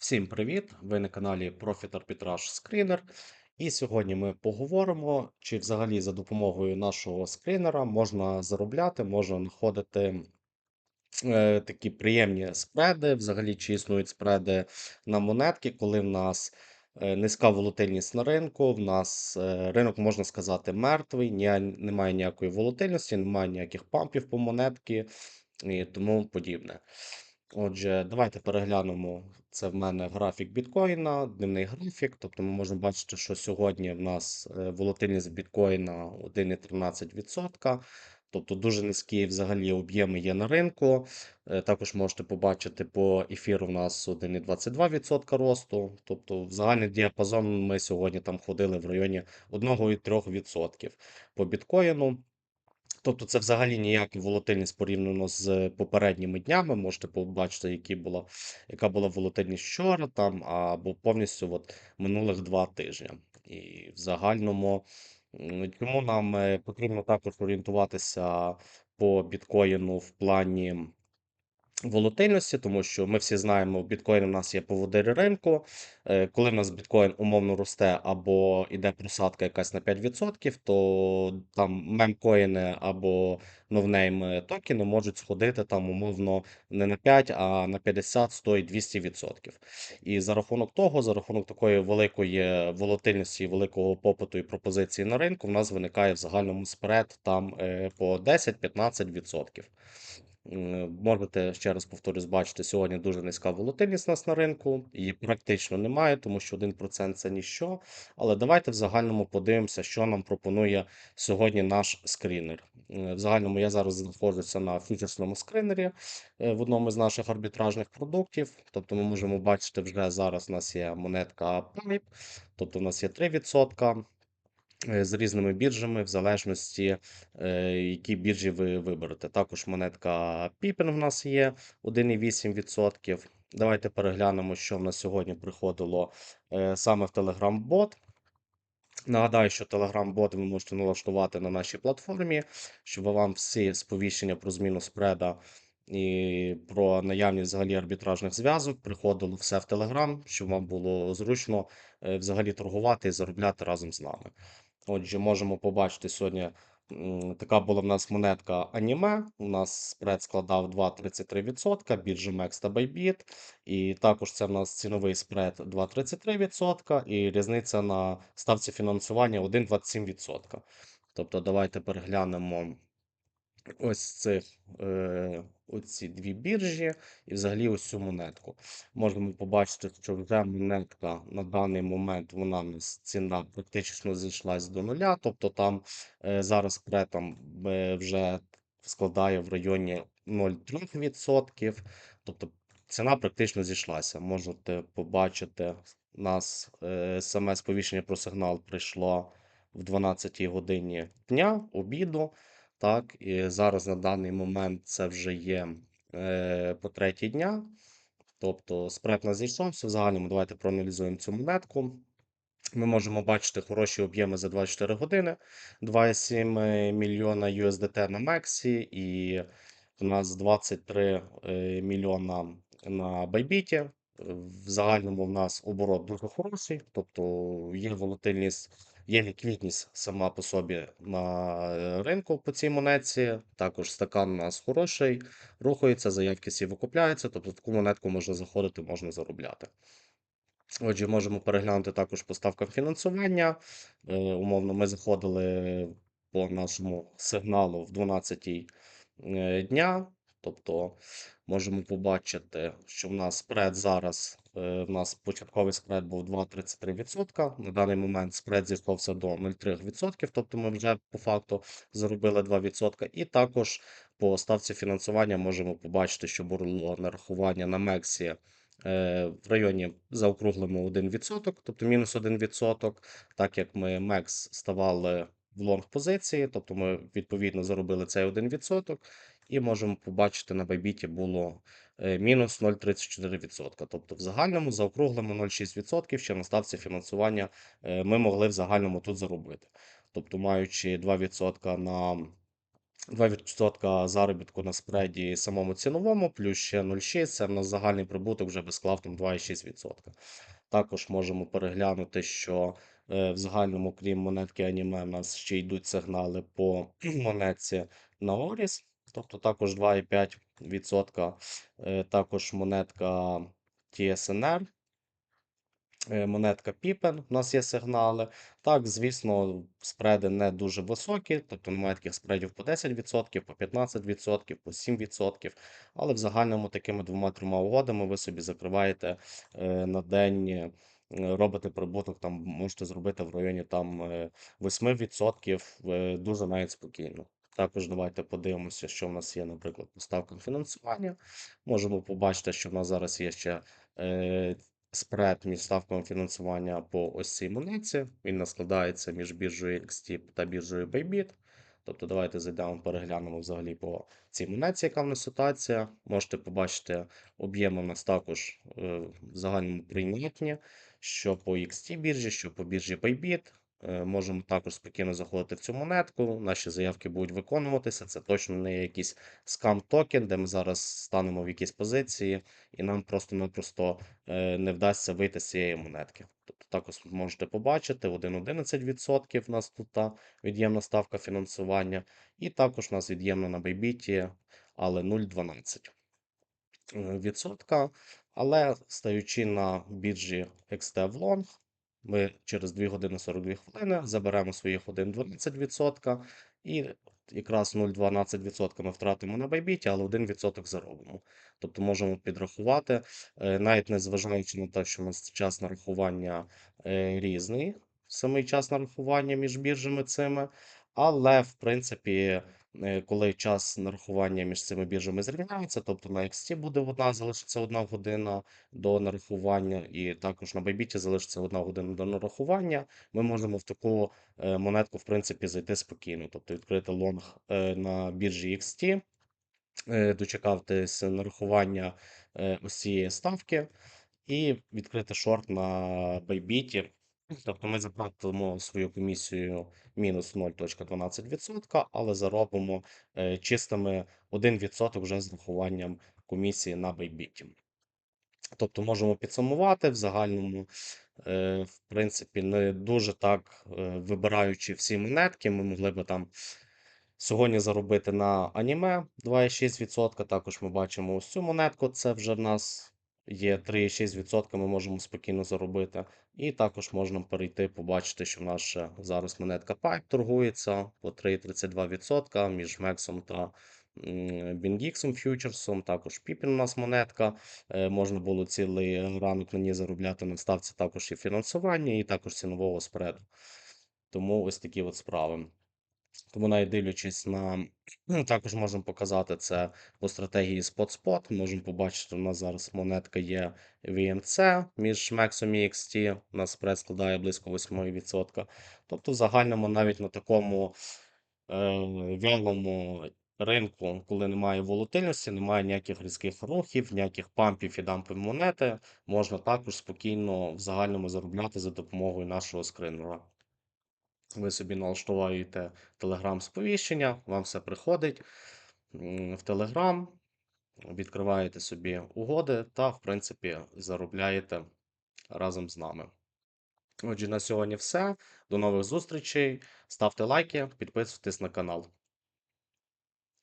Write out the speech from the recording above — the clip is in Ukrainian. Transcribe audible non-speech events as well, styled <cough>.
Всім привіт! Ви на каналі Profit Arbitrage Screener. І сьогодні ми поговоримо, чи взагалі за допомогою нашого скрінера можна заробляти, можна знаходити е, такі приємні спреди, взагалі, чи існують спреди на монетки, коли в нас е, низька волатильність на ринку, в нас е, ринок, можна сказати, мертвий, ні, немає ніякої волатильності, немає ніяких пампів по монетки і тому подібне. Отже, давайте переглянемо. Це в мене графік біткоїна, дневний графік. Тобто ми можемо бачити, що сьогодні в нас е, волатильність біткоїна 1,13%. Тобто дуже низькі взагалі об'єми є на ринку. Е, Також можете побачити по ефіру у нас 1,22% росту. Тобто в загальний діапазон ми сьогодні там ходили в районі 1,3% по біткоїну. Тобто це взагалі ніяка волатильність порівняно з попередніми днями. Можете побачити, які була, яка була волатильність вчора там, або повністю от минулих два тижні. І в загальному, чому нам е, потрібно також орієнтуватися по біткоїну в плані волатильності, тому що ми всі знаємо, біткоін у нас є поводирі ринку. Е, Коли в нас біткоін умовно росте або йде просадка якась на 5%, то там мемкоїни або новнейм токени можуть сходити там умовно не на 5, а на 50, 100 і 200%. І за рахунок того, за рахунок такої великої волатильності, великого попиту і пропозиції на ринку, в нас виникає в загальному спред там е, по 10-15%. Можете ще раз повторюсь, бачити, сьогодні дуже низька волатильність нас на ринку, її практично немає, тому що 1% це ніщо. Але давайте в загальному подивимося, що нам пропонує сьогодні наш скрінер. В загальному я зараз знаходжуся на фьючерсному скринері е, в одному з наших арбітражних продуктів. Тобто ми можемо бачити, вже зараз у нас є монетка Pipe, тобто у нас є 3%. Е, з різними біржами, в залежності, е, які біржі ви виберете. Також монетка Pippin в нас є 1,8%. Давайте переглянемо, що в нас сьогодні приходило е, саме в Telegram-бот. Нагадаю, що Telegram-бот ви можете налаштувати на нашій платформі, щоб вам всі сповіщення про зміну спреда і про наявність взагалі арбітражних зв'язок приходило все в Telegram, щоб вам було зручно взагалі торгувати і заробляти разом з нами. Отже, можемо побачити сьогодні. Така була в нас монетка аніме. У нас спред складав 2,33%, біржа MEX та Bybit. І також це в нас ціновий спред 2,33% і різниця на ставці фінансування 1,27%. Тобто, давайте переглянемо ось цих е, оці дві біржі і взагалі ось цю монетку. Можемо побачити, що вже монетка на даний момент вона нас ціна практично зійшлась до нуля. Тобто там е, зараз спред е, вже складає в районі 0,3%. Тобто ціна практично зійшлася. Можете побачити, у нас саме сповіщення про сигнал прийшло в 12 годині дня, обіду. Так, і зараз на даний момент це вже є е, по третій дня. Тобто спред нас зійшовся. В загальному давайте проаналізуємо цю монетку. Ми можемо бачити хороші об'єми за 24 години. 2,7 мільйона USDT на Мексі, і у нас 23 е, мільйона на Байбіті. В загальному в нас оборот дуже хороший, тобто є волатильність, є ліквідність сама по собі на е, ринку по цій монетці. Також стакан у нас хороший, рухається, заявки всі викупляються, тобто таку монетку можна заходити, можна заробляти. Отже, можемо переглянути також по ставкам фінансування. Е, умовно, ми заходили по нашому сигналу в 12 е, дня. Тобто можемо побачити, що в нас спред зараз, е, в нас початковий спред був 2,33%. На даний момент спред зійшовся до 0,3%, тобто ми вже по факту заробили 2%. І також по ставці фінансування можемо побачити, що було нарахування на Мексі е, в районі заокруглимо 1%, тобто мінус 1%, так як ми MEX ставали в лонг позиції, тобто ми відповідно заробили цей 1%, і можемо побачити на Bybit було е, мінус 0,34%. Тобто в загальному заокруглимо 0,6%, ще на ставці фінансування е, ми могли в загальному тут заробити. Тобто, маючи 2% на 2% заробітку на спреді самому ціновому, плюс ще 0,6 це в нас загальний прибуток вже без клав там 2,6%. Також можемо переглянути, що е, в загальному, крім монетки аніме, у нас ще йдуть сигнали по <clears throat> монетці на Оріс, тобто також 2,5%. Е, Також монетка TSNR, е, монетка Pippen, у нас є сигнали. Так, звісно, спреди не дуже високі, тобто немає таких спредів по 10%, по 15%, по 7%. Але в загальному такими двома-трьома угодами ви собі закриваєте е, на день, робите прибуток, там можете зробити в районі там е, 8%, е, дуже навіть спокійно. Також давайте подивимося, що в нас є, наприклад, по ставкам фінансування. Можемо побачити, що в нас зараз є ще е, спред між ставками фінансування по ось цій монетці. Він нас складається між біржею XT та біржею Bybit. Тобто давайте зайдемо, переглянемо взагалі по цій монетці, яка в нас ситуація. Можете побачити, об'єми у нас також е, в загальному прийнятні, що по XT біржі, що по біржі Bybit. Е, Можемо також спокійно заходити в цю монетку. Наші заявки будуть виконуватися. Це точно не якийсь скам токен, де ми зараз станемо в якійсь позиції, і нам просто-напросто е, не вдасться вийти з цієї монетки. Тобто також можете побачити 1,11% в нас тут та від'ємна ставка фінансування, і також у нас від'ємна на Bybit, але 0,12% е. Але стаючи на біржі XT в лонг, ми через 2 години 42 хвилини заберемо своїх 1,12% і якраз 0,12% ми втратимо на Bybit, але 1% заробимо. Тобто можемо підрахувати, е, навіть незважаючи на те, що у нас час нарахування е, різний, самий час нарахування між біржами цими, але в принципі. Е, Коли час нарахування між цими біржами зрівняється, тобто на XT буде одна, залишиться одна година до нарахування, і також на Bybit залишиться одна година до нарахування. Ми можемо в таку е, монетку, в принципі, зайти спокійно, тобто відкрити лонг е, на біржі XT, дочекатися нарахування ось ставки і відкрити шорт на Bybit. Тобто ми заплатимо свою комісію мінус 0,12%, але заробимо е, чистими 1% вже з рахуванням комісії на Bybit. Тобто можемо підсумувати в загальному, е, в принципі, не дуже так е, вибираючи всі монетки, ми могли би там сьогодні заробити на аніме 2,6%. Також ми бачимо ось цю монетку, це вже в нас є 3,6%, ми можемо спокійно заробити. І також можна перейти, побачити, що в нас ще зараз монетка Pipe торгується по 3,32% між Мексом та Біндіксом фьючерсом, також Піпін у нас монетка. Е, Можна було цілий ранок на ній заробляти на ставці також і фінансування, і також цінового спреду. Тому ось такі от справи. Тому навіть дивлячись на ну, також можемо показати це по стратегії Spot-Spot. Можемо побачити, у нас зараз монетка є VMC між Мексом і XT. У нас спред складає близько 8%. Тобто, в загальному навіть на такому е, вялому ринку, коли немає волатильності, немає ніяких різких рухів, ніяких пампів і дампів монети, можна також спокійно в загальному заробляти за допомогою нашого скринера. Ви собі налаштовуєте Telegram сповіщення, вам все приходить в Telegram, відкриваєте собі угоди та, в принципі, заробляєте разом з нами. Отже, на сьогодні все. До нових зустрічей. Ставте лайки, підписуйтесь на канал.